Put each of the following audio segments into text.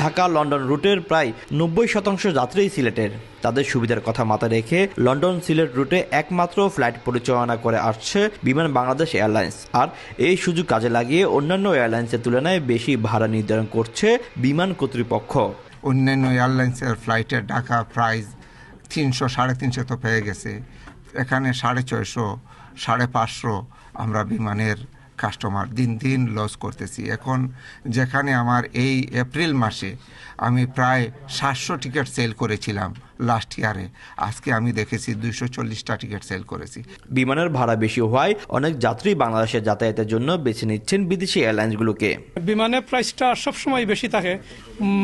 Dhaka, London রুটের প্রায় নব্বই শতাংশ যাত্রী সিলেটের। তাদের সুবিধার কথা মাথায় রেখে লন্ডন সিলেট রুটে একমাত্র ফ্লাইট পরিচালনা করে আসছে বিমান বাংলাদেশ এয়ারলাইন্স। আর এই সুযোগ কাজে লাগিয়ে অন্যান্য এয়ারলাইন্সের তুলনায় বেশি ভাড়া নির্ধারণ করছে বিমান কর্তৃপক্ষ। অন্যান্য এয়ারলাইন্সের ফ্লাইটের ঢাকা প্রাইস তিনশো, সাড়ে তিনশো তো পেয়ে গেছে। এখানে সাড়ে ছয়শো, সাড়ে পাঁচশো আমরা বিমানের কাস্টমার দিন দিন লস করতেছি। এখন যেখানে আমার এই এপ্রিল মাসে আমি প্রায় সাতশো টিকিট সেল করেছিলাম লাস্ট ইয়ারে আজকে আমি দেখেছি দুইশো চল্লিশটা টিকিট সেল করেছি। বিমানের ভাড়া বেশি হওয়ায় অনেক যাত্রী বাংলাদেশে যাতায়াতের জন্য বেছে নিচ্ছেন বিদেশি এয়ারলাইন্সগুলোকে বিমানের প্রাইসটা সবসময় বেশি থাকে।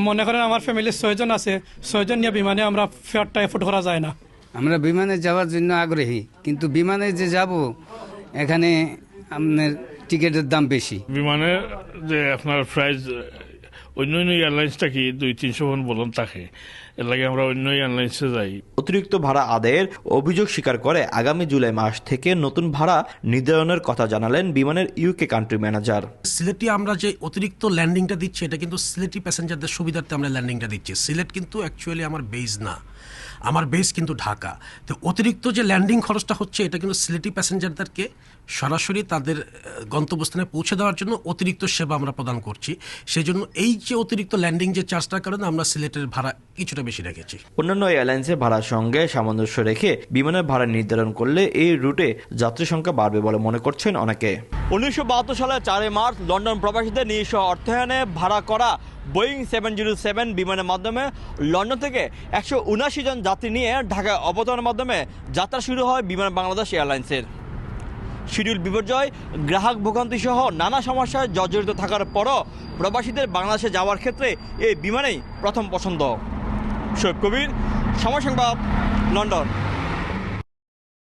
মনে করেন আমার ফ্যামিলির ছয়জন আছে ছয়জন নিয়ে বিমানে আমরা ফেয়ারটা এফোর্ড করা যায় না। আমরা বিমানে যাওয়ার জন্য আগ্রহী কিন্তু বিমানে যে যাব এখানে আপনার টিকিটের দাম বেশি। বিমানের যে আপনার প্রাইস অন্য অন্য এয়ারলাইন্সটা কি দুই তিনশো ফোন বলুন থাকে এর লাগে আমরা অন্য এয়ারলাইন্সে যাই। অতিরিক্ত ভাড়া আদায়ের অভিযোগ স্বীকার করে আগামী জুলাই মাস থেকে নতুন ভাড়া নির্ধারণের কথা জানালেন বিমানের ইউকে কান্ট্রি ম্যানেজার সিলেটে আমরা যে অতিরিক্ত ল্যান্ডিংটা দিচ্ছি এটা কিন্তু সিলেটি প্যাসেঞ্জারদের সুবিধার্থে আমরা ল্যান্ডিংটা দিচ্ছি। সিলেট কিন্তু অ্যাকচুয়ালি আমার বেস না। আমার বেস কিন্তু ঢাকা। তো অতিরিক্ত যে ল্যান্ডিং খরচটা হচ্ছে, এটা কিন্তু সিলেটি প্যাসেঞ্জারদেরকে সরাসরি তাদের গন্তব্যস্থানে পৌঁছে দেওয়ার জন্য অতিরিক্ত সেবা আমরা প্রদান করছি। সেই জন্য এই যে অতিরিক্ত ল্যান্ডিং যে চার্জটার কারণে আমরা সিলেটের ভাড়া কিছুটা বেশি রেখেছি। অন্যান্য এয়ারলাইন্সের ভাড়ার সঙ্গে সামঞ্জস্য রেখে বিমানের ভাড়া নির্ধারণ করলে এই রুটে যাত্রী সংখ্যা বাড়বে বলে মনে করছেন অনেকে। উনিশশো সালের চারই মার্চ লন্ডন প্রবাসীদের নিজস্ব অর্থায়নে ভাড়া করা বোয়িং সেভেন জিরো সেভেন বিমানের মাধ্যমে লন্ডন থেকে একশো উনাশি জন যাত্রী নিয়ে ঢাকায় অবতরণের মাধ্যমে যাত্রা শুরু হয় বিমান বাংলাদেশ এয়ারলাইন্সের। শিডিউল বিপর্যয়, গ্রাহক ভোগান্তি সহ নানা সমস্যায় জর্জরিত থাকার পরও প্রবাসীদের বাংলাদেশে যাওয়ার ক্ষেত্রে এই বিমানেই প্রথম পছন্দ। শোয়েব কবির, সময় সংবাদ, লন্ডন।